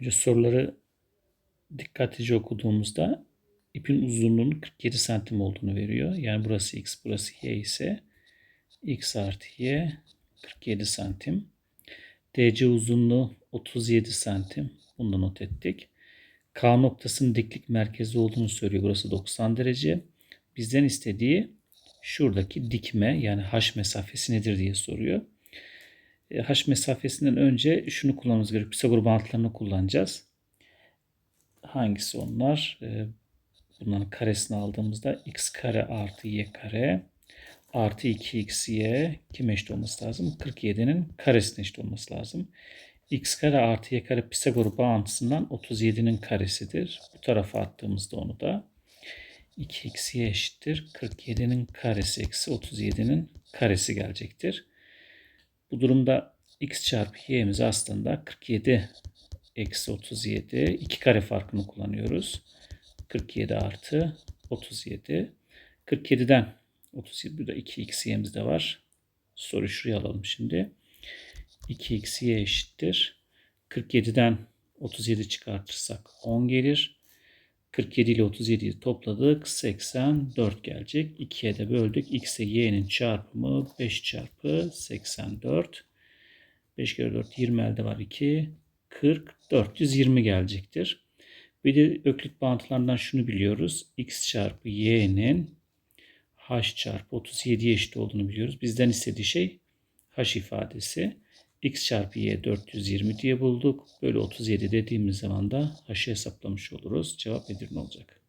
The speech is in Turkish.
Önce soruları dikkatlice okuduğumuzda ipin uzunluğunun 47 santim olduğunu veriyor. Yani burası x, burası y ise x artı y 47 santim. DC uzunluğu 37 santim. Bunu da not ettik. K noktasının diklik merkezi olduğunu söylüyor. Burası 90 derece. Bizden istediği şuradaki dikme yani h mesafesi nedir diye soruyor. E, H mesafesinden önce şunu kullanmamız gerekiyor. Pisagor bağıntılarını kullanacağız. Hangisi onlar? E, Bunların karesini aldığımızda x kare artı y kare artı 2xy kime eşit olması lazım? 47'nin karesine eşit olması lazım. x kare artı y kare Pisagor bağıntısından 37'nin karesidir. Bu tarafa attığımızda onu da 2xy eşittir. 47'nin karesi eksi 37'nin karesi gelecektir. Bu durumda x çarpı y'miz aslında 47 eksi 37. 2 kare farkını kullanıyoruz. 47 artı 37. 47'den 37 burada 2x y'miz de var. Soru şuraya alalım şimdi. 2x y eşittir. 47'den 37 çıkartırsak 10 gelir. 47 ile 37'yi topladık. 84 gelecek. 2'ye de böldük. X ile y'nin çarpımı 5 çarpı 84. 5 kere 4 20 elde var 2. 40 420 gelecektir. Bir de öklit bağıntılarından şunu biliyoruz. X çarpı y'nin h çarpı 37'ye eşit olduğunu biliyoruz. Bizden istediği şey h ifadesi. X çarpı y 420 diye bulduk. Böyle 37 dediğimiz zaman da h'ı hesaplamış oluruz. Cevap Edirne olacak.